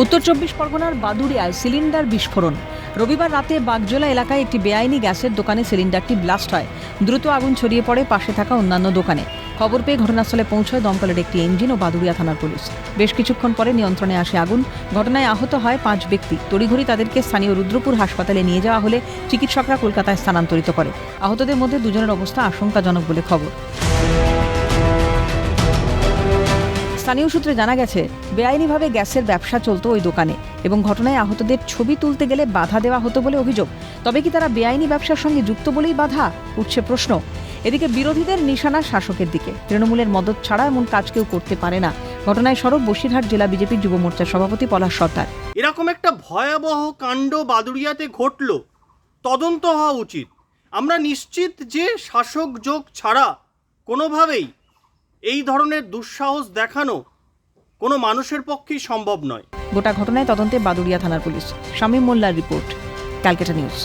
উত্তর চব্বিশ পরগনার বাদুড়িয়ায় সিলিন্ডার বিস্ফোরণ। রবিবার রাতে বাগজোলা এলাকায় একটি বেআইনি গ্যাসের দোকানে সিলিন্ডারটি ব্লাস্ট হয়। দ্রুত আগুন ছড়িয়ে পড়ে পাশে থাকা অন্যান্য দোকানে। খবর পেয়ে ঘটনাস্থলে পৌঁছয় দমকলের একটি ইঞ্জিন ও বাদুড়িয়া থানার পুলিশ। বেশ কিছুক্ষণ পরে নিয়ন্ত্রণে আসে আগুন। ঘটনায় আহত হয় পাঁচ ব্যক্তি। তড়িঘড়ি তাদেরকে স্থানীয় রুদ্রপুর হাসপাতালে নিয়ে যাওয়া হলে চিকিৎসকরা কলকাতায় স্থানান্তরিত করে। আহতদের মধ্যে দুজনের অবস্থা আশঙ্কাজনক বলে খবর। স্থানীয় সূত্রে জানা গেছে, বেআইনিভাবে গ্যাসের ব্যবসা চলতো ওই দোকানে এবং ঘটনায় আহতদের ছবি তুলতে গেলে বাধা দেওয়া হতো বলে অভিযোগ। তবে কি তারা বেআইনি ব্যবসার সঙ্গে যুক্ত বলেই বাধা? উঠছে প্রশ্ন। এদিকে বিরোধীদের নিশানা শাসকের দিকে। তৃণমূলের মদত ছাড়া এমন কাজ কেউ করতে পারে না। ঘটনায় সরব বসিরহাট জেলা বিজেপির যুব মোর্চার সভাপতি পলাশ সর্দার। এরকম একটা ভয়াবহ কাণ্ড বাদুড়িয়াতে ঘটল। তদন্ত হওয়া উচিত। আমরা নিশ্চিত যে শাসক যোগ ছাড়া কোনোভাবেই এই ধরনের দুঃসাহস দেখানো কোনো মানুষের পক্ষেই সম্ভব নয়। গোটা ঘটনায় তদন্তে বাদুড়িয়া থানার পুলিশ। শামীম মোল্লার রিপোর্ট, ক্যালকাটা নিউজ।